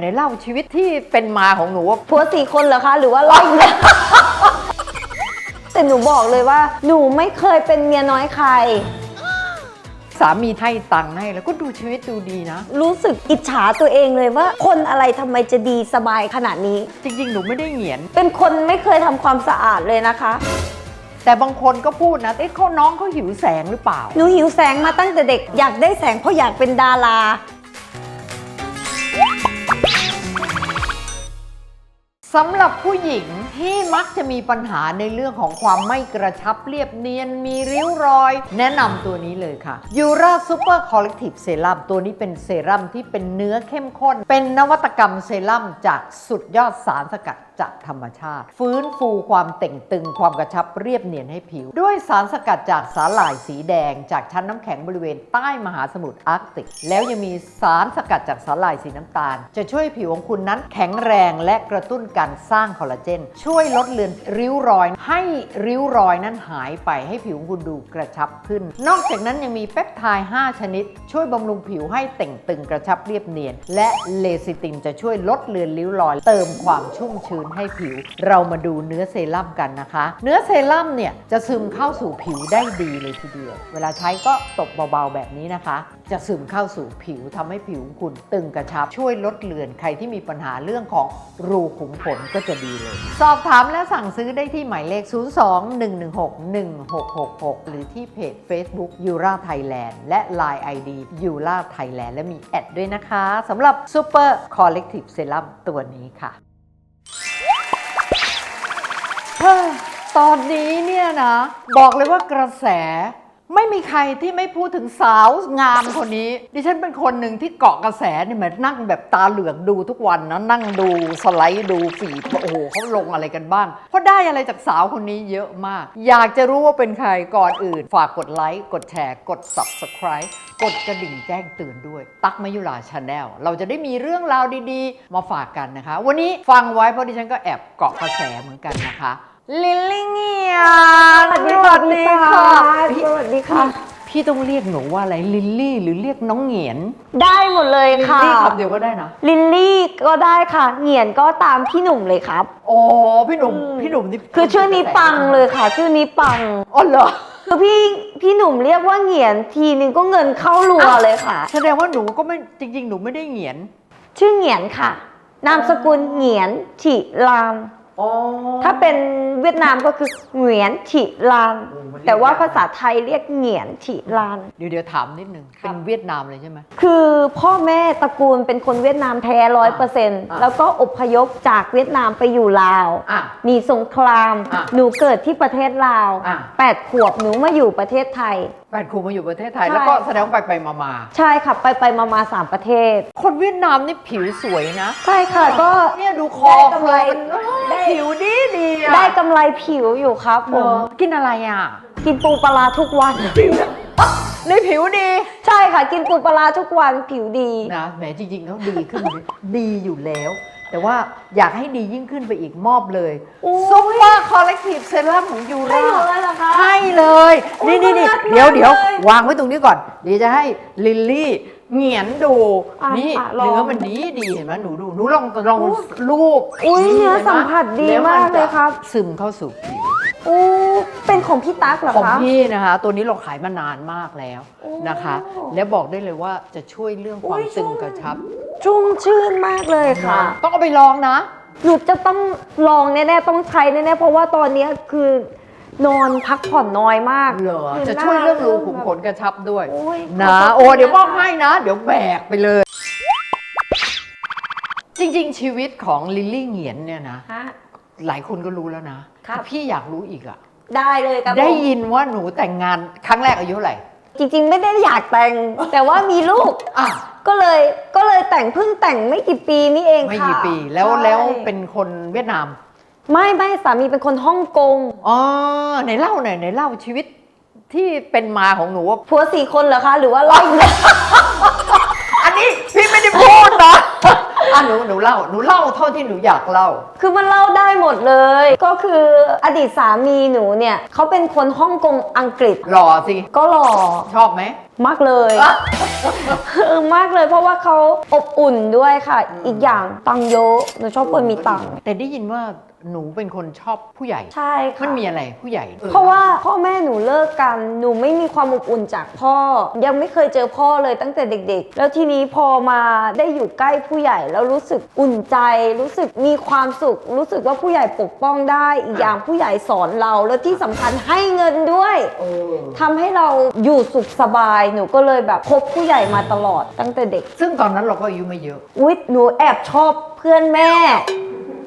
ไหนเล่าชีวิตที่เป็นมาของหนูว่าผัวสี่คนเหรอคะ หรือว่าไล่เนี่ย แต่หนูบอกเลยว่า หนูไม่เคยเป็นเมียน้อยใคร สามีให้ตังค์ให้แล้วก็ดูชีวิตดูดีนะ รู้สึกอิจฉาตัวเองเลยว่า คนอะไรทำไมจะดีสบายขนาดนี้ จริง ๆ หนูไม่ได้เหงียน เป็นคนไม่เคยทำความสะอาดเลยนะคะ แต่บางคนก็พูดนะเอ๊ะเขาน้องเขาหิวแสงหรือเปล่า หนูหิวแสงมาตั้งแต่เด็ก อยากได้แสงเพราะอยากเป็นดารา สำหรับผู้หญิงที่มักจะมีปัญหาในเรื่องของความไม่กระชับเรียบเนียนมีริ้วรอย แนะนำตัวนี้เลยค่ะยูราซูเปอร์คอลเลกทีฟเซรั่มตัวนี้เป็นเซรั่มที่เป็นเนื้อเข้มข้น เป็นนวัตกรรมเซรั่มจากสุดยอดสารสกัด จากธรรมชาติ ฟื้นฟูความเต่งตึงความกระชับเรียบเนียนให้ผิว ด้วยสารสกัดจากสาหร่ายสีแดง จากชั้นน้ำแข็งบริเวณใต้มหาสมุทรอาร์กติก แล้วยังมีสารสกัดจากสาหร่ายสีน้ำตาล จะช่วยผิวของคุณนั้นแข็งแรงและกระตุ้นการสร้างคอลลาเจน ช่วยลดเลือนริ้วรอย ให้ริ้วรอยนั้นหายไปให้ผิวของคุณดูกระชับขึ้น นอกจากนั้นยังมีเปปไทด์5ชนิด ช่วยบำรุงผิวให้เต่งตึงกระชับเรียบเนียน และเลซิตินจะช่วยลดเลือนริ้วรอย เติมความชุ่มชื้นให้ผิว เรามาดูเนื้อเซรั่มกันนะคะ เนื้อเซรั่มเนี่ยจะซึมเข้าสู่ผิวได้ดีเลยทีเดียว เวลาใช้ก็ตบเบาๆแบบนี้นะคะ จะซึมเข้าสู่ผิวทำให้ผิวของคุณตึงกระชับช่วยลดเลือนใครที่มีปัญหาเรื่องของรูขุมขนก็จะดีเลย สอบถามและสั่งซื้อได้ที่หมายเลข 02-116-1666 หรือที่เพจ Facebook u r a Thailand และ Line ID u r a Thailand และมีแอดด้วยนะคะสำหรับ Super Collective Serum ตัวนี้ค่ะ ตอนนี้เนี่ยนะ บอกเลยว่ากระแส ไม่มีใครที่ไม่พูดถึงสาวงามคนนี้ ดิฉันเป็นคนหนึ่งที่เกาะกระแสเนี่ยเหมือนนั่งแบบตาเหลือกดูทุกวันนะนั่งดูสไลด์ดูฟีดว่าโอ้โหเขาลงอะไรกันบ้าง เพราะได้อะไรจากสาวคนนี้เยอะมาก อยากจะรู้ว่าเป็นใครก่อนอื่น ฝากกดไลค์ กดแชร์ กด subscribe กดกระดิ่งแจ้งเตือนด้วย ตักมายุราชาแนลเราจะได้มีเรื่องราวดีๆ มาฝากกันนะคะ วันนี้ฟังไว้เพราะดิฉันก็แอบเกาะกระแสเหมือนกันนะคะ ลิลลี่เงียนสวัสดีค่ะพี่ตาพี่สวัสดีค่ะ พี่ต้องเรียกหนูว่าอะไรลิลลี่หรือเรียกน้องเหงียนได้หมดเลยลิลค่ะ ลี่คำเดียวก็ได้นะ ลิลลี่ก็ได้ค่ะ เหงียนก็ตามพี่หนุ่มเลยครับ โอ้พี่หนุ่มอืมพี่หนุ่มนี่คือชื่อนี้ปังเลยค่ะ ชื่อนี้ปัง อ๋อเหรอคือพี่พี่หนุ่มเรียกว่าเหงียนทีนึงก็เงินเข้ารัวเลยค่ะ แสดงว่าหนูก็ไม่จริง ๆ หนูไม่ได้เหงียน ชื่อเหงียนค่ะ นามสกุลเหงียนฉิลานอ๋อ ถ้าเป็นเวียดนามก็คือเหงียนฉิลาน โอ้มันเรียก แต่ว่าภาษาไทยเรียกเหงียนฉิลาน เดี๋ยวเดี๋ยวถามนิดนึง ครับเป็นเวียดนามเลยใช่ไหม คือพ่อแม่ตระกูลเป็นคนเวียดนามแท้ร้อยเปอร์เซ็นต์อ่าแล้วก็อพยพจากเวียดนามไปอยู่ลาว อะหนีสงคราม อะหนูเกิดที่ประเทศลาว อะแปดขวบหนูมาอยู่ประเทศไทยแฟนครูมาอยู่ประเทศไทย ใช่ แล้วก็แสดงว่าไปไปมามาใช่ค่ะ ไปไปมามาสามประเทศคนเวียดนามนี่ผิวสวยนะ ใช่ค่ะก็ เนี่ยดูคอได้กำไรคอมันได้ ผิวดีดีอะได้กำไรผิวอยู่ครับผเหรอมกินอะไรอะ กินปูปลาร้าทุกวัน ในผิวดี ใช่ค่ะ กินปูปลาร้าทุกวันผิวดี นะแหมจริงๆเขาดีขึ้น ดีอยู่แล้ว แต่ว่าอยากให้ดียิ่งขึ้นไปอีกมอบเลยโอ้ยซุปเปอร์คอลเลกทีฟเซรั่มของยูให้ราหนูเลยเหรอคะให้เลยโอ้ยนี่นี่นี่น่ารักเดี๋ยวเดี๋ยวเลยวางไว้ตรงนี้ก่อนเดี๋ยวจะให้ลิลลี่เหงียนดูอะนี่อะลองเนื้อมันดีดีเห็นไหมหนูดูหนูลองลองรูปอุ๊ยนี่เนื้อห็ไหสัมผัสดีแล้วนมากเลยจะครับ ซึมเข้าสู่ผิวอู้ เป็นของพี่ตั๊กเหรอของคะพี่นะคะ ตัวนี้เราขายมานานมากแล้วโอ้นะคะและบอกได้เลยว่าจะช่วยเรื่องความอุ๊ยตึงกระชับชุ่มชื่นมากเลยค่ะ ต้องเอาไปลองนะ หนูจะต้องลองแน่ๆ ต้องใช้แน่ๆ เพราะว่าตอนนี้คือนอนพักผ่อนน้อยมากเหรอคือจะช่วยเรื่องรูหน้าขุมขนกระชับด้วย โอ้ยนะขบคุณโอ้เดี๋ยวมอบนะคะให้นะ เดี๋ยวแบกไปเลย จริงๆ ชีวิตของลิลลี่เหงียนเนี่ยนะ ฮะ หลายคนก็รู้แล้วนะครับแต่พี่อยากรู้อีกอะ ได้เลยครับได้ผมยินว่าหนูแต่งงานครั้งแรกอายุเท่าไหร่จริงๆ ไม่ได้อยากแต่ง แต่ว่ามีลูกอะก็เลยก็เลยแต่งเพิ่งแต่งไม่กี่ปีนี่เองไม่ค่ะกี่ปีแล้วใช่แล้วเป็นคนเวียดนาม ไม่ไม่สามีเป็นคนฮ่องกงอ๋อไหนเล่าหน่อยไหนเล่าชีวิตที่เป็นมาของหนูว่าผัวสี่คนเหรอคะ หรือว่าไล่เนี่ยอันนี้พี่ไม่ได้พูดนะ อะหนูหนูเล่าหนูเล่าเท่าที่หนูอยากเล่า คือมันเล่าได้หมดเลย ก็คืออดีตสามีหนูเนี่ยเขาเป็นคนฮ่องกงอังกฤษ หล่อสิ ก็หล่อชอบไหม มากเลยเออมากเลยเพราะว่าเขาอบอุ่นด้วยค่ะ อีกอย่างตังค์เยอะหนูชอบคนมีตังค์แต่ได้ยินว่าหนูเป็นคนชอบผู้ใหญ่ใช่ค่ะ มันมีอะไรผู้ใหญ่ เพราะว่าพ่อแม่หนูเลิกกันหนูไม่มีความอบอุ่นจากพ่อ ยังไม่เคยเจอพ่อเลยตั้งแต่เด็ก ๆ แล้วทีนี้พอมาได้อยู่ใกล้ผู้ใหญ่แล้วรู้สึกอุ่นใจ รู้สึกมีความสุข รู้สึกว่าผู้ใหญ่ปกป้องได้ อีกอย่างผู้ใหญ่สอนเราแล้วที่สำคัญให้เงินด้วยเออทำให้เราอยู่สุขสบายหนูก็เลยแบบคบผู้ใหญ่มาตลอดตั้งแต่เด็ก ซึ่งตอนนั้นเราก็อายุไม่เยอะ อุ๊ยหนูแอบชอบเพื่อนแม่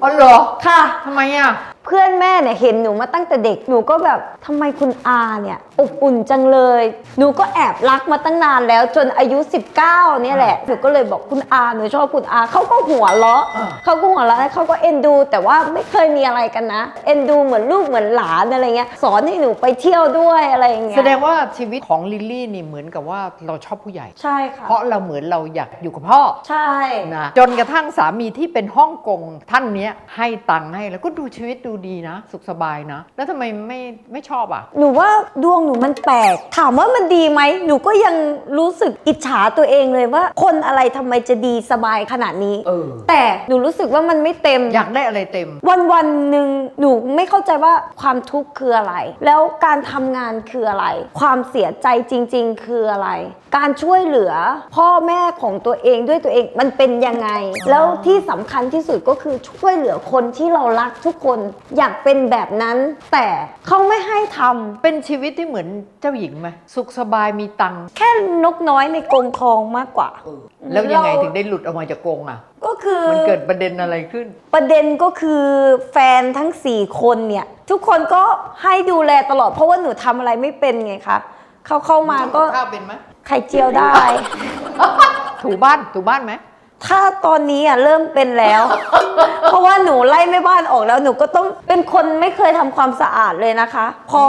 อ๋อเหรอ ค่ะ ทำไมอะเพื่อนแม่เนี่ยเห็นหนูมาตั้งแต่เด็กหนูก็แบบทำไมคุณอาเนี่ยอบอุ่นจังเลย หนูก็แอบรักมาตั้งนานแล้วจนอายุ 19เนี่ยแหละหนูก็เลยบอกคุณอาหนูชอบคุณอาเขาก็หัวเราะอ่าเขาก็หัวเราะแล้วเขาก็เอ็นดู แต่ว่าไม่เคยมีอะไรกันนะ เอ็นดูเหมือนลูกเหมือนหลานอะไรเงี้ยสอนให้หนูไปเที่ยวด้วยอะไรอย่างเงี้ยแสดงว่าชีวิตของลิลลี่นี่เหมือนกับว่าเราชอบผู้ใหญ่ใช่ค่ะเพราะเราเหมือนเราอยากอยู่กับพ่อใช่นะจนกระทั่งสามีที่เป็นฮ่องกงท่านเนี้ยให้ตังค์ให้แล้วก็ดูชีวิตดูดีนะ สุขสบายนะ แล้วทำไมไม่ไม่ชอบอะ หนูว่าดวงหนูมันแปลก ถามว่ามันดีไหม หนูก็ยังรู้สึกอิจฉาตัวเองเลยว่า คนอะไรทำไมจะดีสบายขนาดนี้ เออ แต่หนูรู้สึกว่ามันไม่เต็ม อยากได้อะไรเต็ม วันวันหนึ่งหนูไม่เข้าใจว่าความทุกข์คืออะไร แล้วการทำงานคืออะไร ความเสียใจจริง ๆ คืออะไร การช่วยเหลือพ่อแม่ของตัวเองด้วยตัวเองมันเป็นยังไง แล้วที่สำคัญที่สุดก็คือช่วยเหลือคนที่เรารักทุกคน อยากเป็นแบบนั้น แต่เขาไม่ให้ทำเป็นชีวิตที่เหมือนเจ้าหญิงไหมสุขสบายมีตังค์แค่นกน้อยในกรงทองมากกว่า แล้วยังไงเราถึงได้หลุดออกมาจากกรงอะ ก็คือ มันเกิดประเด็นอะไรขึ้น ประเด็นก็คือแฟนทั้ง 4 คนเนี่ย ทุกคนก็ให้ดูแลตลอดเพราะว่าหนูทำอะไรไม่เป็นไงคะเขาเข้ามาก็ข้าวเป็นไหมไข่เจียวได้ ถูบ้านถูบ้านไหม ถ้าตอนนี้อะเริ่มเป็นแล้ว เพราะว่าหนูไล่แม่บ้านออกแล้วหนูก็ต้องเป็นคนไม่เคยทำความสะอาดเลยนะคะ พอ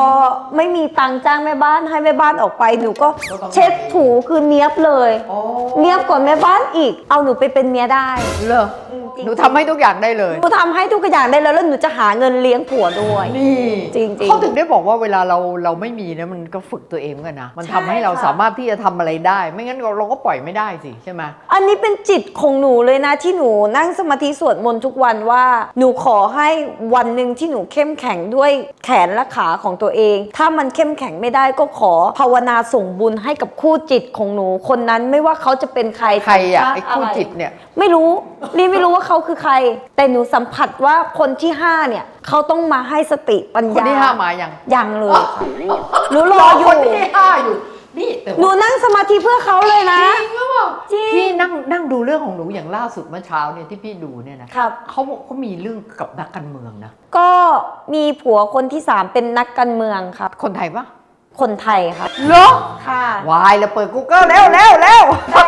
ไม่มีตังค์จ้างแม่บ้านให้แม่บ้านออกไปหนูก็เช็ดถูคือเนี้ยบเลย โอ้เนี้ยบกว่าแม่บ้านอีก เอาหนูไปเป็นเมียได้เหรออืมจริงหนูทำให้ทุกอย่างได้เลย หนูทำให้ทุกอย่างได้แล้วแล้วหนูจะหาเงินเลี้ยงผัวด้วย นี่จริงๆเขาถึงได้บอกว่าเวลาเราเราไม่มีนะมันก็ฝึกตัวเองเหมือนกันนะ มันใช่ทำให้เราค่ะ สามารถที่จะทำอะไรได้ ไม่งั้นเราเราก็ปล่อยไม่ได้สิใช่ไหม อันนี้เป็นจิตของหนูเลยนะที่หนูนั่งสมาธิสวดมนต์ทุกวันว่า หนูขอให้วันหนึ่งที่หนูเข้มแข็งด้วยแขนและขาของตัวเอง ถ้ามันเข้มแข็งไม่ได้ก็ขอภาวนาส่งบุญให้กับคู่จิตของหนูคนนั้นไม่ว่าเขาจะเป็นใครใครอะสัญชาไอ้ติคู่ะรจิตเนี่ย ไม่รู้ลีไม่รู้ว่าเขาคือใคร แต่หนูสัมผัสว่าคนที่ห้าเนี่ยเขาต้องมาให้สติปัญคนญาที่ห้ามายังยังเลยค่ะหนูรออยู่คนที่ห้าอยู่ นี่แต่หนูว่านั่งสมาธิเพื่อเขาเลยนะ จริงหรือเปล่าจริงพี่นั่งนั่งดูเรื่องของหนูอย่างล่าสุดเมื่อเช้าเนี่ยที่พี่ดูเนี่ยนะครับ เขาบอกเขามีเรื่องกับนักการเมืองนะก็มีผัวคนที่สามเป็นนักการเมืองครับ คนไทยปะคนไทยครับเหรอค่ะ วายแล้วเปิด Google แล้วแล้วแล้วแต่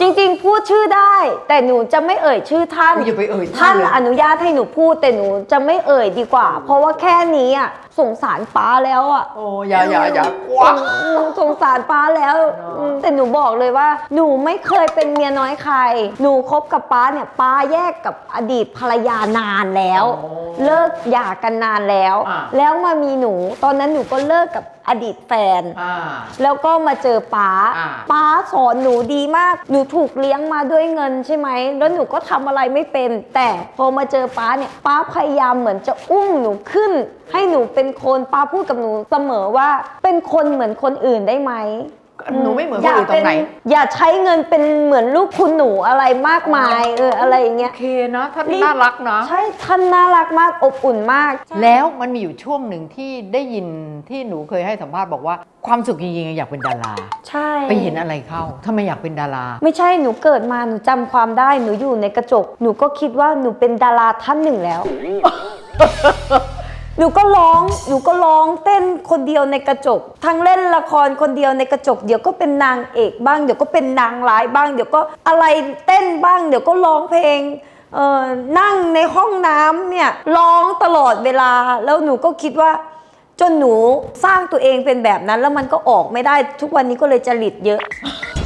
จริงๆ พูดชื่อได้ แต่หนูจะไม่เอ่ยชื่อท่านอย่าไปเอ่ยท่านเลย อนุญาตให้หนูพูดแต่หนูจะไม่เอ่ยดีกว่า เพราะว่าแค่นี้อะสงสารป้าแล้วอะ โอ้อย่าอย่าอย่ากสว้างหนูสงสารป้าแล้วเนอะอืมแต่หนูบอกเลยว่า หนูไม่เคยเป็นเมียน้อยใคร หนูคบกับป้าเนี่ยป้าแยกกับอดีตภรรยานานแล้วโอ้เลิกหย่ากันนานแล้ว อะ แล้วมามีหนู ตอนนั้นหนูก็เลิกกับอดีตแฟน อ่า แล้วก็มาเจอป้า อ่า ป้าสอนหนูดีมาก หนูถูกเลี้ยงมาด้วยเงินใช่ไหม แล้วหนูก็ทำอะไรไม่เป็น แต่พอมาเจอป้าเนี่ยป้าพยายามเหมือนจะอุ้มหนูขึ้น ให้หนูเป็นคนป้าพูดกับหนูเสมอว่าเป็นคนเหมือนคนอื่นได้ไหม หนูไม่เหมือนคนอื่นตรงไหนอย่าเป็อย่าใช้เงินเป็นเหมือนลูกคุณหนูอะไรมากมายเอออะไรอย่างเงี้โอยเคนะท่านนี่น่ารักนะใช่ท่านน่ารักมากอบอุ่นมาก แล้วมันมีอยู่ช่วงหนึ่งที่ได้ยินที่หนูเคยให้สัมภาษณ์บอกว่าความสุขจริงๆอยากเป็นดาราใช่ไปเห็นอะไรเข้าทำไมอยากเป็นดารา ไม่ใช่หนูเกิดมาหนูจำความได้หนูอยู่ในกระจก หนูก็คิดว่าหนูเป็นดาราท่านหนึ่งแล้ว หนูก็ร้องหนูก็ร้องเต้นคนเดียวในกระจก ทั้งเล่นละครคนเดียวในกระจก เดี๋ยวก็เป็นนางเอกบ้าง เดี๋ยวก็เป็นนางร้ายบ้าง เดี๋ยวก็อะไรเต้นบ้าง เดี๋ยวก็ร้องเพลงเออนั่งในห้องน้ำเนี่ยร้องตลอดเวลา แล้วหนูก็คิดว่า จนหนูสร้างตัวเองเป็นแบบนั้น แล้วมันก็ออกไม่ได้ทุกวันนี้ก็เลยจริตเยอะ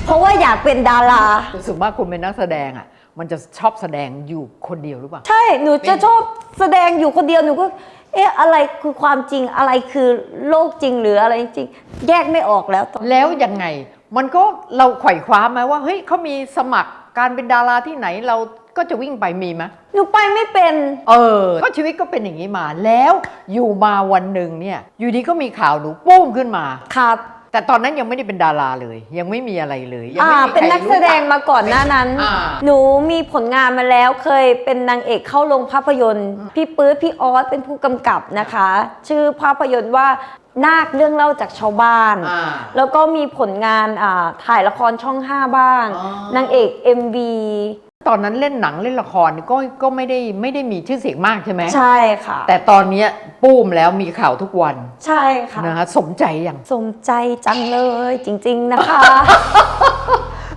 เพราะว่าอยากเป็นดารารู้สึกว่าคุณเป็นนักแสดงอะ มันจะชอบแสดงอยู่คนเดียวหรือเปล่า ใช่หนูจะชอบแสดงอยู่คนเดียวหนูก็ เอ๊ะอะไรคือความจริงอะไรคือโลกจริงหรืออะไรจริง แยกไม่ออกแล้วตอนแล้วยังไง มันก็เราไขว่คว้าไหมว่าเฮ้ยเขามีสมัครการเป็นดาราที่ไหนเราก็จะวิ่งไปมีไหมหนูไปไม่เป็น เออ ก็ชีวิตก็เป็นอย่างนี้มาแล้วอยู่มาวันหนึ่งเนี่ย อยู่ดีก็มีข่าวหนูปุ้มขึ้นมา ครับ แต่ตอนนั้นยังไม่ได้เป็นดาราเลย ยังไม่มีอะไรเลย ยังอ่าไม่มีใครเป็นนักแสดงรู้จั มาก่อนหน้านั้น อ่า หนูมีผลงานมาแล้วเคยเป็นนางเอกเข้าโรงภาพยนตร์ พี่ปื๊ดพี่ออสเป็นผู้กำกับนะคะ ชื่อภาพยนตร์ว่านาคเรื่องเล่าจากชาวบ้าน อ่า แล้วก็มีผลงานอ่าถ่ายละครช่อง 5 บ้าง อ๋อนางเอก MV ตอนนั้นเล่นหนังเล่นละครก็ก็ไม่ได้ไม่ได้มีชื่อเสียงมากใช่ไหมใช่ค่ะ แต่ตอนเนี้ยปุ้มแล้วมีข่าวทุกวันใช่ค่ะนะฮะสมใจอย่างสมใจจังเลยจริง ๆนะคะ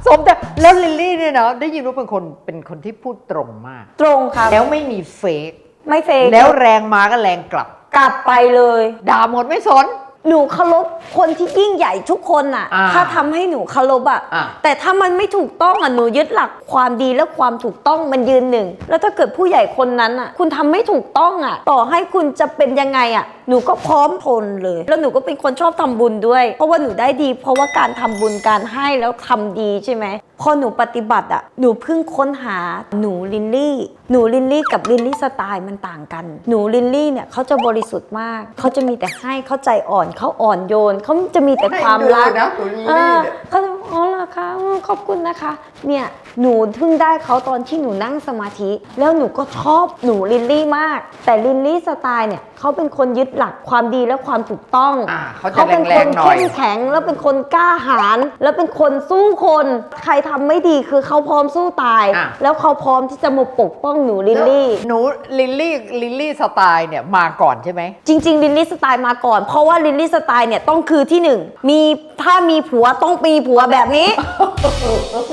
สมใจแล้วลิลลี่เนี่ยนะได้ยินว่าเป็นคนเป็นคนที่พูดตรงมาก ตรงค่ะแล้วไม่มีเฟกไม่เฟกแล้วแรงมาก็แรงกลับ กลับไปเลย ด่าหมดไม่สน หนูเคารพคนที่ยิ่งใหญ่ทุกคนอะ อ่าถ้าทำให้หนูเคารพอะ อ่า แต่ถ้ามันไม่ถูกต้องอะหนูยึดหลักความดีและความถูกต้องมันยืนหนึ่ง แล้วถ้าเกิดผู้ใหญ่คนนั้นอะ คุณทำไม่ถูกต้องอะ ต่อให้คุณจะเป็นยังไงอะ หนูก็พร้อมทนเลย แล้วหนูก็เป็นคนชอบทำบุญด้วย เพราะว่าหนูได้ดี เพราะว่าการทำบุญการให้แล้วทำดีใช่ไหม พอหนูปฏิบัติอะหนูเพิ่งค้นหาหนูลินลี่ หนูลินลี่กับลินลี่สไตล์มันต่างกัน หนูลินลี่เนี่ยเขาจะบริสุทธิ์มาก เขาจะมีแต่ให้เขาใจอ่อนเขาอ่อนโยนเขาจะมีแต่ความรักให้ดูนะหนูลิลลี่เออเนี่ยเขาจะบ อกอ๋อเหรอคะอืมขอบคุณนะคะ เนี่ยหนูเพิ่งได้เขาตอนที่หนูนั่งสมาธิ แล้วหนูก็ชอบหนูลินลี่มาก แต่ลินลี่สไตล์เนี่ยเขาเป็นคนยึดหลักความดีและความถูกต้องอ่าเขาจะเขาเป็นแรคงนๆหน่อย เข้มแข็งแล้วเป็นคนกล้าหาญแล้วเป็นคนสู้คน ใครทำไม่ดีคือเขาพร้อมสู้ตาย อะ แล้วเขาพร้อมที่จะมาปกป้องหนูลินลี่ หนูลิลลี่ลิลลี่สไตล์เนี่ยมาก่อนใช่ไหม จริงๆลินลี่สไตล์มาก่อน เพราะว่าลินลี่สไตล์เนี่ยต้องคือที่หนึ่งมีถ้ามีผัวต้องมีผัวแบบนี้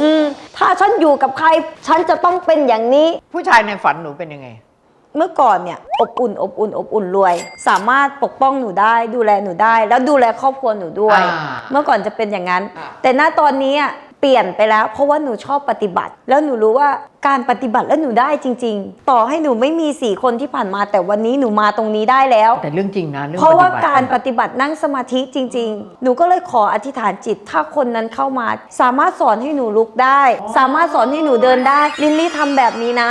อืมถ้าฉันอยู่กับใคร ฉันจะต้องเป็นอย่างนี้ ผู้ชายในฝันหนูเป็นยังไง เมื่อก่อนเนี่ยอบอุ่นอบอุ่นอบอุ่นรวย สามารถปกป้องหนูได้ ดูแลหนูได้ แล้วดูแลครอบครัวหนูด้วย อ่าเมื่อก่อนจะเป็นอย่างนั้น อ่า แต่ณตอนนี้อะ เปลี่ยนไปแล้ว เพราะว่าหนูชอบปฏิบัติ แล้วหนูรู้ว่าการปฏิบัติแล้วหนูได้จริง ๆ ต่อให้หนูไม่มีสี่คนที่ผ่านมาแต่วันนี้หนูมาตรงนี้ได้แล้ว แต่เรื่องจริงนะเรื่องเพราะว่าปฏิบัติการปฏิบัตินั่งสมาธิจริง ๆ หนูก็เลยขออธิษฐานจิต ถ้าคนนั้นเข้ามา สามารถสอนให้หนูลุกได้ สามารถสอนให้หนูเดินได้ ลินลี่ทำแบบนี้นะ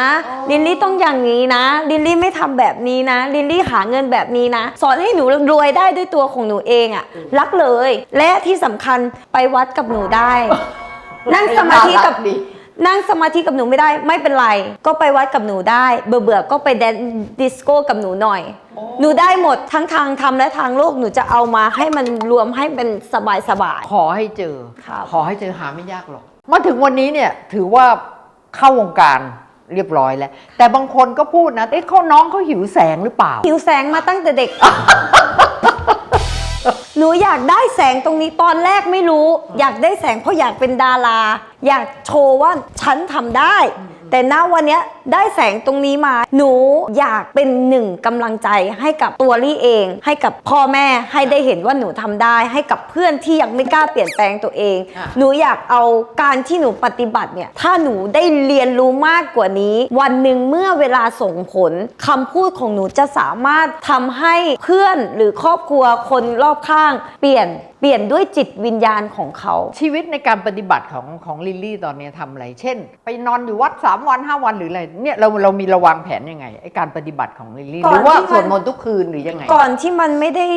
ลินลี่ต้องอย่างนี้นะ ลินลี่ไม่ทำแบบนี้นะ ลินลี่หาเงินแบบนี้นะ สอนให้หนูรวยได้ด้วยตัวของหนูเองอะรักเลย และที่สำคัญไปวัดกับหนูได้ นั่งสมาธิกับน่รัดีนั่งสมาธิกับหนูไม่ได้ไม่เป็นไร ก็ไปวัดกับหนูได้ เบื่อเบื่อๆก็ไปแดนดิสโก้กับหนูหน่อย หนูได้หมดทั้งทางธรรมและทางโลกหนูจะเอามาให้มันรวมให้เป็นสบายสบายขอให้เจอครับขอให้เจอหาไม่ยากหรอก มาถึงวันนี้เนี่ยถือว่าเข้าวงการเรียบร้อยแล้ว แต่บางคนก็พูดนะเอ๊ะเขาน้องเขาหิวแสงหรือเปล่า หิวแสงมาตั้งแต่เด็ก หนูอยากได้แสงตรงนี้ตอนแรกไม่รู้ อยากได้แสงเพราะอยากเป็นดารา อยากโชว์ว่าฉันทำได้ แต่ณวันเนี้ยได้แสงตรงนี้มา หนูอยากเป็นหนึ่งกำลังใจให้กับตัวลี่เอง ให้กับพ่อแม่ให้ได้เห็นว่าหนูทำได้ ให้กับเพื่อนที่ยังไม่กล้าเปลี่ยนแปลงตัวเองอะหนูอยากเอาการที่หนูปฏิบัติเนี่ยถ้าหนูได้เรียนรู้มากกว่านี้ วันหนึ่งเมื่อเวลาส่งผลคำพูดของหนูจะสามารถทำให้เพื่อนหรือครอบครัวคนรอบข้าง เปลี่ยน เปลี่ยนด้วยจิตวิญญาณของเขา ชีวิตในการปฏิบัติของของลิลลี่ตอนนี้ทำอะไร เช่น ไปนอนอยู่วัด 3 วัน 5 วันหรืออะไรเนี่ยเราเรามีระวางแผนยังไงไอการปฏิบัติของลิลลี่ก่อนหรือว่าที่มัน สวดมนต์ทุกคืนหรือยังไง ก่อนที่มันไม่ได้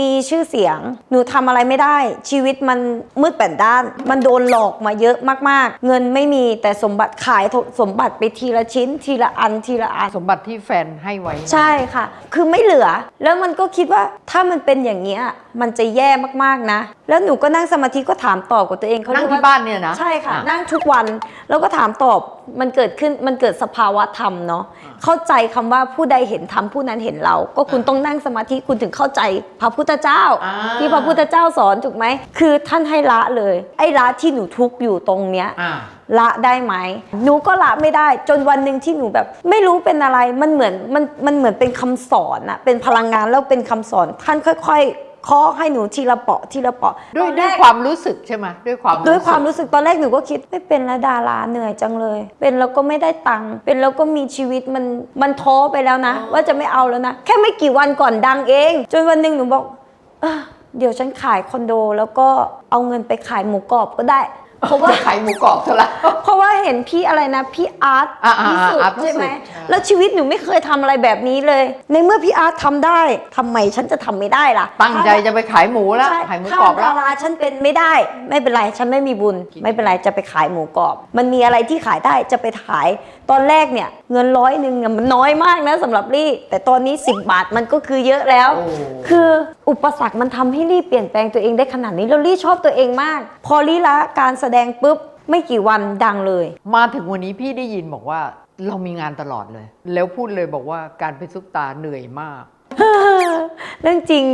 มีชื่อเสียง หนูทำอะไรไม่ได้ ชีวิตมันมืดแปดด้าน มันโดนหลอกมาเยอะมากๆ เงินไม่มีแต่สมบัติขายสมบัติไปทีละชิ้น ทีละอันทีละอัน สมบัติที่แฟนให้ไว้ ใช่ค่ะ คือไม่เหลือ แล้วมันก็คิดว่าถ้ามันเป็นอย่างนี้ย มันจะแย่มากๆนะ แล้วหนูก็นั่งสมาธิก็ถามตอบกับตัวเองเขานั่งเรียกที่ว่าบ้านเนี่ยนะ ใช่ค่ะอ่นั่งทุกวันแล้วก็ถามตอบมันเกิดขึ้นมันเกิดสภาวะธรรมเนาะเข้าใจคำว่าผู้ใดเห็นธรรมผู้นั้นเห็นเรา ก็คุณต้องนั่งสมาธิคุณถึงเข้าใจพระพุทธเจ้าอ่าที่พระพุทธเจ้าสอนถูกไหมคือท่านให้ละเลย ไอ้ละที่หนูทุกข์อยู่ตรงเนี้ยอ่าละได้ไหมหนูก็ละไม่ได้ จนวันหนึ่งที่หนูแบบ ไม่รู้เป็นอะไรมันเหมือนมันมันเหมือนเป็นคำสอนอะเป็นพลังงานแล้วเป็นคำสอนท่านค่อย ๆ เคาะให้หนูทีละเปาะทีละเปาะด้วยตอนแรด้วยกความรู้สึกใช่ไหมด้วยความด้วยความสึกรู้สึกตอนแรกหนูก็คิดไม่เป็นแล้วดาราเหนื่อยจังเลย เป็นแล้วก็ไม่ได้ตังค์เป็นแล้วก็มีชีวิตมันมันท้อไปแล้วนะ ว่าจะไม่เอาแล้วนะ แค่ไม่กี่วันก่อนดังเอง จนวันหนึ่งหนูบอกเออเดี๋ยวฉันขายคอนโด แล้วก็เอาเงินไปขายหมูกรอบก็ได้ เพราะว่าจะขายหมูกรอบเท่าไหร่ เพราะว่าเห็นพี่อะไรนะ พี่อาร์ตอ่าอ่าพิสุทอาร์ตธิ์ใช่ไหมพิสุทธิ์ใช่ แล้วชีวิตหนูไม่เคยทำอะไรแบบนี้เลย ในเมื่อพี่อาร์ตทำได้ทำไมฉันจะทำไม่ได้ล่ะตั้งใจจะไปขายหมูแล้ว ใช่ขายหมูกรอบแล้วข้าวดาราฉันเป็นไม่ได้ ไม่เป็นไรฉันไม่มีบุญไม่เป็นไรจะไปขายหมูกรอบ มันมีอะไรที่ขายได้จะไปขาย ตอนแรกเนี่ยเงินร้อยหนึ่งเนี่ยมันน้อยมากนะสำหรับลี่ แต่ตอนนี้ 10 บาทมันก็คือเยอะแล้ว โอ้ คืออุปสรรคมันทำให้ลี่เปลี่ยนแปลงตัวเองได้ขนาดนี้แล้วลี่ชอบตัวเองมาก พอลี่ละการแสดงปุ๊บไม่กี่วันดังเลย มาถึงวันนี้พี่ได้ยินบอกว่าเรามีงานตลอดเลย แล้วพูดเลยบอกว่าการเป็นซุปตาเหนื่อยมาก เรื่องจริง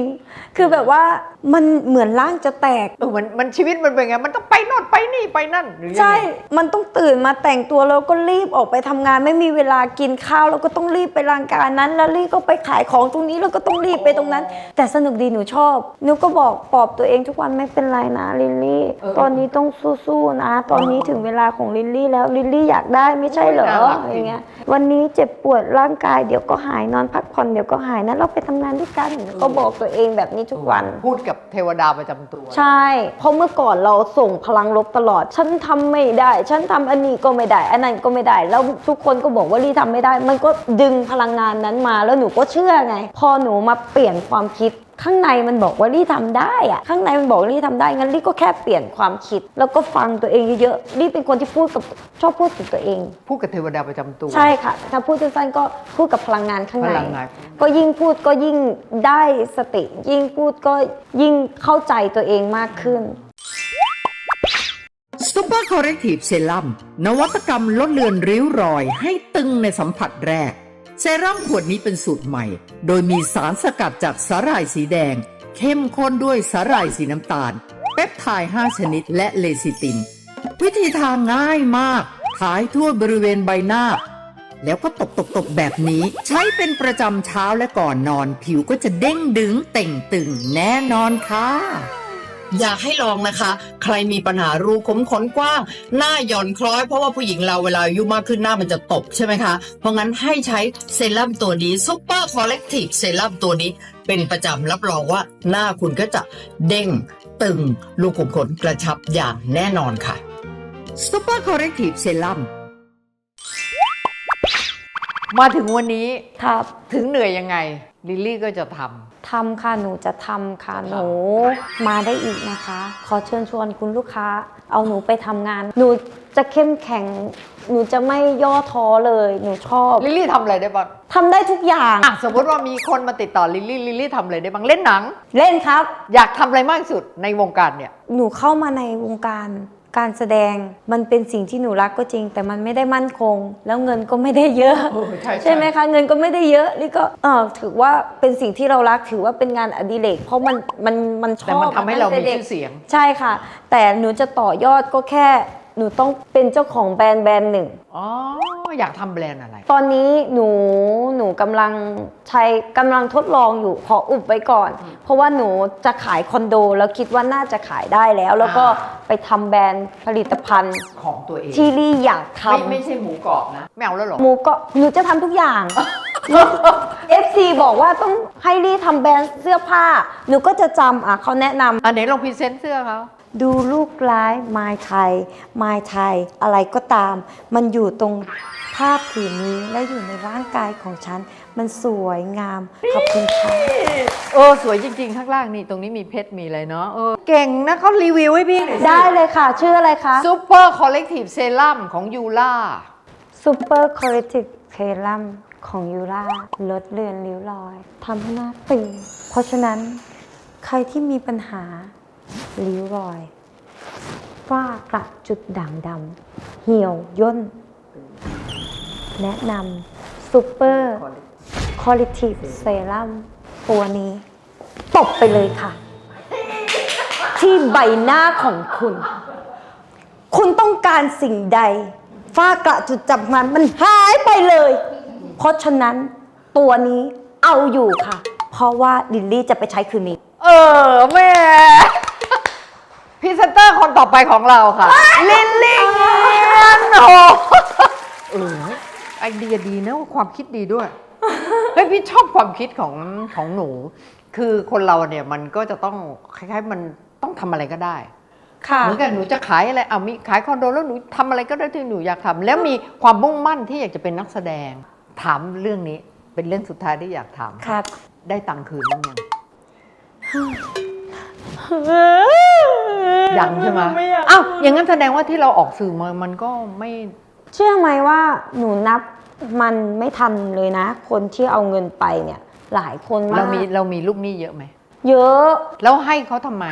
คือแบบว่า มันเหมือนร่างจะแตก เออมันมันชีวิตมันเป็นไง มันต้องไปโน่นไปนี่ไปนั่นหรือยังไงใช่ มันต้องตื่นมาแต่งตัวแล้วก็รีบออกไปทำงาน ไม่มีเวลากินข้าวแล้วก็ต้องรีบไปรางการนั้น แล้วรีบก็ไปขายของตรงนี้แล้วก็ต้องรีบไปตรงนั้น แต่สนุกดีหนูชอบหนูก็บอกปลอบตัวเองทุกวันไม่เป็นไรนะลิลลี่เออตอนนี้ต้องสู้ๆนะ ตอนนี้ถึงเวลาของลิลลี่แล้วลิลลี่อยากได้ไม่ใช่เหรอน่ารักจริง อย่างเงี้ย วันนี้เจ็บปวดร่างกายเดี๋ยวก็หายนอนพักผ่อนเดี๋ยวก็หายนะเราไปทำงานด้วยกันหนูก็บอกตัวเองแบบนี้ทุกวัน พูดกับเทวดาประจำตัวใช่ เพราะเมื่อก่อนเราส่งพลังลบตลอด ฉันทำไม่ได้ ฉันทำอันนี้ก็ไม่ได้ อันนั้นก็ไม่ได้ แล้วทุกคนก็บอกว่าลี่ทำไม่ได้ มันก็ดึงพลังงานนั้นมา แล้วหนูก็เชื่อไง พอหนูมาเปลี่ยนความคิด ข้างในมันบอกว่าลี่ทำได้อะข้างในมันบอกว่าลี่ทำได้งั้นลี่ก็แค่เปลี่ยนความคิด แล้วก็ฟังตัวเองเยอะๆลี่เป็นคนที่พูดกับชอบพูดกับตัวเอง พูดกับเทวดาประจำตัว ใช่ค่ะ ถ้าพูดสั้นๆก็พูดกับพลังงานข้างในพลังงานก็ยิ่งพูดก็ยิ่งได้สติ ยิ่งพูดก็ยิ่งเข้าใจตัวเองมากขึ้นซูเปอร์คอร์เรกทีฟเซรั่มนวัตกรรมลดเลือนริ้วรอย ให้ตึงในสัมผัสแรก เซรั่มขวดนี้เป็นสูตรใหม่ โดยมีสารสกัดจากสาหร่ายสีแดง เข้มข้นด้วยสาหร่ายสีน้ำตาล เปปไทด์5ชนิดและเลซิติน วิธีทาง่ายมากทายทั่วบริเวณใบหน้า แล้วก็ตบๆๆแบบนี้ ใช้เป็นประจำเช้าและก่อนนอน ผิวก็จะเด้งดึงเต่งตึงแน่นอนค่ะ อยากให้ลองนะคะ ใครมีปัญหารูขุมขนกว้าง หน้าหย่อนคล้อย เพราะว่าผู้หญิงเราเวลาอายุมากขึ้นหน้ามันจะตกใช่ไหมคะ เพราะงั้นให้ใช้เซรั่มตัวนี้ซูเปอร์คอลเลกทีฟเซรั่มตัวนี้เป็นประจำรับรองว่าหน้าคุณก็จะเด้งตึงรูขุมขนกระชับอย่างแน่นอนค่ะซูเปอร์คอร์เรกทีฟเซรั่มมาถึงวันนี้ครับ ถึงเหนื่อยยังไง ลิลลี่ก็จะท ทำค่ะหนูจะทำค่ะจะทำหนูมาได้อีกนะคะ ขอเชิญชวนคุณลูกค้า เอาหนูไปทำงาน หนูจะเข้มแข็ง หนูจะไม่ย่อท้อเลย หนูชอบำลิลลี่ทำอะไรได้บ้างทำได้ทุกอย่างอะสมมติว่ามีคนมาติดต่อลิลลี่ลิลลี่ทำอะไรได้บ้างเล่นหนัง เล่นครับ อยากทำอะไรมากที่สุดในวงการเนี่ย หนูเข้ามาในวงการ การแสดงมันเป็นสิ่งที่หนูรักก็จริง แต่มันไม่ได้มั่นคง แล้วเงินก็ไม่ได้เยอะ โอ้ใช่ ใช่ไหมคะ เงินก็ไม่ได้เยอะนี่ก็เออถือว่าเป็นสิ่งที่เรารักถือว่าเป็นงานอดิเรกเพราะมันมันมันชอบแต่มันทำให้เราตั้มีงแต่ด็ก ชื่อเสียง ใช่ค่ะ แต่หนูจะต่อยอดก็แค่ หนูต้องเป็นเจ้าของแบรนด์แบรนด์หนึ่ง อ๋อ อยากทำแบรนด์อะไร ตอนนี้หนูหนูกำลังใช้กำลังทดลองอยู่ขออุบไว้ก่อน เพราะว่าหนูจะขายคอนโด แล้วคิดว่าน่าจะขายได้แล้ว แล้วก็อ่าไปทำแบรนด์ผลิตภัณฑ์ ของตัวเอง ที่ลี่อยากทไม่ไม่ใช่หมูกรอบนะไม่เอาแล้วเหรอำหมูก็หนูจะทำทุกอย่าง FC บอกว่าต้องให้ลี่ทำแบรนด์เสื้อผ้า หนูก็จะจำอะเขาแนะนำอันไหนลองพรีเซนต์เสื้อเขา ดูลูกร้ายไม้ไทยไม้ไทยอะไรก็ตาม มันอยู่ตรงผ้าผืนนี้และอยู่ในร่างกายของฉัน มันสวยงามขอบคุณค่ะเออสวยจริง ๆ ข้างล่างนี่ตรงนี้มีเพชรมีอะไรเนาะเออเก่งนะเขารีวิวให้พี่หน่อยสิได้เลยค่ะ ชื่ออะไรคะซูเปอร์คอลเลกทีฟเซรั่มของยูล่า Super Corrective Serum ของยูราลดเลือนริ้วรอยทำให้หน้าตึงเพราะฉะนั้นใครที่มีปัญหา ริ้วรอยฝ้ากระจุดด่างดำเหี่ยวย่น แนะนำ Super Corrective Serum ตัวนี้ ตบไปเลยค่ะ ที่ใบหน้าของคุณ คุณต้องการสิ่งใดฝ้ากระจุดจับมันมันหายไปเลย เพราะฉะนั้นตัวนี้เอาอยู่ค่ะ เพราะว่าลิลลี่จะไปใช้คืนนี้ เออแม่ พรีเซนเตอร์คนต่อไปของเราค่ะ ลิลลี่เงียนโอ้เออไอเดียดีนะความคิดดีด้วย เฮ้ยพี่ชอบความคิดของของหนู คือคนเราเนี่ยมันก็จะต้องคล้ายๆมันต้องทำอะไรก็ได้ ค่ะ เหมือนกันหนูจะขายอะไรอะมีขายคอนโดแล้วหนูทำอะไรก็ได้ที่หนูอยากทำแล้วมีความมุ่งมั่นที่อยากจะเป็นนักแสดง ถามเรื่องนี้เป็นเรื่องสุดท้ายที่อยากถามครับ ได้ตังค์คืนบ้างยัง ยังใช่ไหมไม่อยาก อ้าวอย่างนั้นแสดงว่าที่เราออกสื่อมามันก็ไม่ เชื่อไหมว่าหนูนับมันไม่ทันเลยนะ คนที่เอาเงินไปเนี่ย หลายคนมากเรามีเรามีลูกหนี้เยอะไหม เยอะแล้วให้เขาทำไม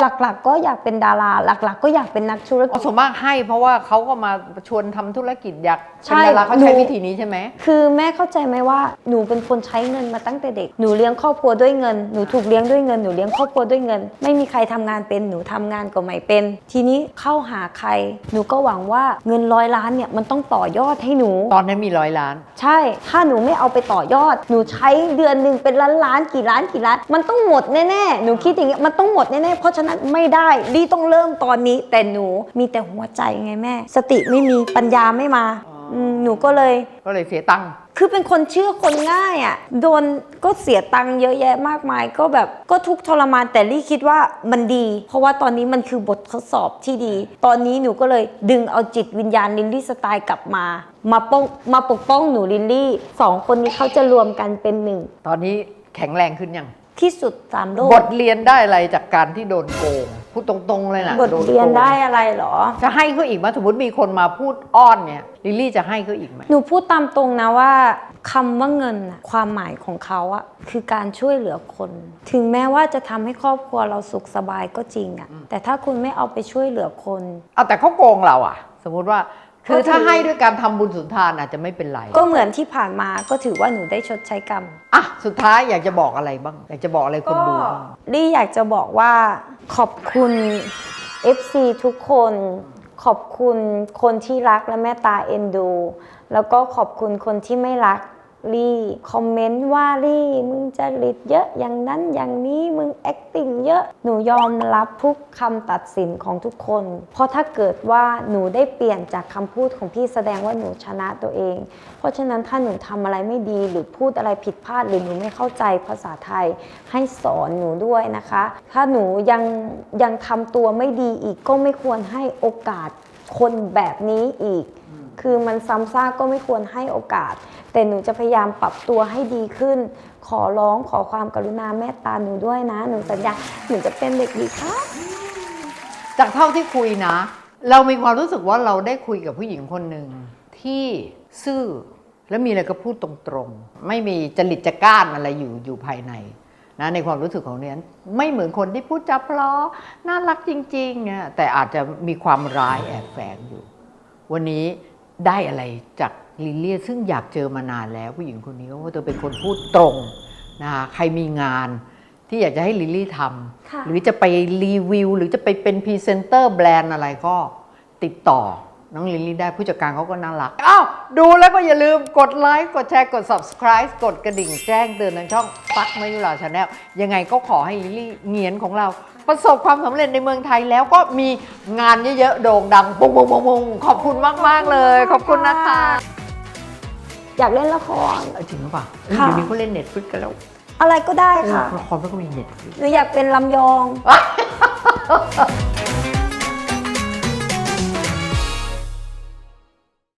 หลักๆ ก็อยากเป็นดารา หลักๆ ก็อยากเป็นนักธุรกิอ๋อจส่วนมากให้เพราะว่าเขาก็มาชวนทำธุรกิจอยากใช่เป็นดาราเขาใช้หนูวิธีนี้ใช่ไหม คือแม่เข้าใจไหมว่าหนูเป็นคนใช้เงินมาตั้งแต่เด็ก หนูเลี้ยงครอบครัวด้วยเงิน หนูถูกเลี้ยงด้วยเงิน หนูเลี้ยงครอบครัวด้วยเงิน ไม่มีใครทำงานเป็น หนูทำงานก็ไม่เป็น ทีนี้เข้าหาใคร หนูก็หวังว่าเงินร้อยล้านเนี่ยมันต้องต่อยอดให้หนู ตอนนั้นมีร้อยล้าน ใช่ ถ้าหนูไม่เอาไปต่อยอด หนูใช้เดือนหนึ่งเป็นล้านล้านๆกี่ล้านกี่ล้าน มันต้องหมดแน่ๆ หนูคิดอย่างเงี้ยมันต้องหมดแน่ๆ เพราะฉะนั้นไม่ได้ดีต้องเริ่มตอนนี้ แต่หนูมีแต่หัวใจไงแม่ สติไม่มีปัญญาไม่มาอ๋ออืมหนูก็เลย ก็เลยเสียตังค์ คือเป็นคนเชื่อคนง่ายอะ่ะ โดนก็เสียตังค์เยอะแยะมากมาย ก็แบบก็ทุกข์ทรมานแต่ลี่คิดว่ามันดี เพราะว่าตอนนี้มันคือบททดสอบที่ดี ตอนนี้หนูก็เลยดึงเอาจิตวิญญาณลิลลี่สไตล์กลับมา มาป้องมาปกป้องหนูลิลลี่สองคนนี้เขาจะรวมกันเป็นหนึ่ง ตอนนี้แข็งแรงขึ้นยัง ที่สุดสามโลกบทเรียนได้อะไรจากการที่โดนโกงพูดตรงๆเลยนะบทโนโกงเรียนได้อะไรเหรอ จะให้เขาอีกไหมสมมติมีคนมาพูดอ้อนเนี่ยลิลลี่จะให้เขาอีกไหมหนูพูดตามตรงนะว่าคำว่าเงินน่ะความหมายของเขาอะคือการช่วยเหลือคน ถึงแม้ว่าจะทำให้ครอบครัวเราสุขสบายก็จริงอะแต่ถ้าคุณไม่เอาไปช่วยเหลือคน เอาแต่เขาโกงเราอะสมมุติว่า คือก็ถือถ้าให้ด้วยการทำบุญสุนทานอาจจะไม่เป็นไรก็เหมือนที่ผ่านมาก็ถือว่าหนูได้ชดใช้กรรม อะสุดท้ายอยากจะบอกอะไรบ้าง อยากจะบอกอะไรคนดูบ้างลี่อยากจะบอกว่าขอบคุณ FC ทุกคน ขอบคุณคนที่รักและแม่ตาเอ็นดู แล้วก็ขอบคุณคนที่ไม่รัก ลี่คอมเมนต์ว่าลี่มึงจะริตเยอะอย่างนั้นอย่างนี้มึง acting เยอะหนูยอมรับทุกคำตัดสินของทุกคน เพราะถ้าเกิดว่าหนูได้เปลี่ยนจากคำพูดของพี่แสดงว่าหนูชนะตัวเอง เพราะฉะนั้นถ้าหนูทำอะไรไม่ดีหรือพูดอะไรผิดพลาด หรือหนูไม่เข้าใจภาษาไทยให้สอนหนูด้วยนะคะ ถ้าหนูยังยังทำตัวไม่ดีอีกก็ไม่ควรให้โอกาสคนแบบนี้อีก คือมันซ้ำซากก็ไม่ควรให้โอกาส แต่หนูจะพยายามปรับตัวให้ดีขึ้น ขอร้องขอความกรุณาเมตตาหนูด้วยนะ หนูสัญญาหนูจะเป็นเด็กดีค่ะจากเท่าที่คุยนะ เรามีความรู้สึกว่าเราได้คุยกับผู้หญิงคนหนึ่งที่ซื่อและมีอะไรก็พูดตรงๆ ไม่มีจริตจะก้านอะไรอยู่อยู่ภายในนะในความรู้สึกของเนี้ยไม่เหมือนคนที่พูดจับล้อน่ารักจริงๆเนี่ยแต่อาจจะมีความร้ายแอบแฝงอยู่ วันนี้ ได้อะไรจากลิลเลียซึ่งอยากเจอมานานแล้วผู้หญิงคนนี้เพราะว่าเธอเป็นคนพูดตรงนะคะใครมีงานที่อยากจะให้ลิลลี่ทค่ะำหรือจะไปรีวิว หรือจะไปเป็นพรีเซนเตอร์แบรนด์อะไรก็ติดต่อ น้องลิลลี่ได้ผู้จัดการเขาก็น่ารักอ้าวดูแล้วก็อย่าลืมกดไลค์กดแชร์กด subscribe กดกระดิ่งแจ้งเตือนทางช่องปักมายุราชาแนลยังไงก็ขอให้ลิลลี่เงียนของเรา ประสบความสำเร็จในเมืองไทยแล้วก็มีงานเยอะๆโด่งดังปุ้งปุ้งปุ้งปุ้งขอบคุณมากๆเลย ขอบคุณนะคะอยากเล่นละคร เอ้ยจริงหรือเปล่าเอ้ยค่ะ เดี๋ยวนี้เขาเล่นเน็ตฟลิกกันแล้วอะไรก็ได้ค่ะ ละครมันก็มีเน็ตฟลิกหนูอยากเป็นลำยอง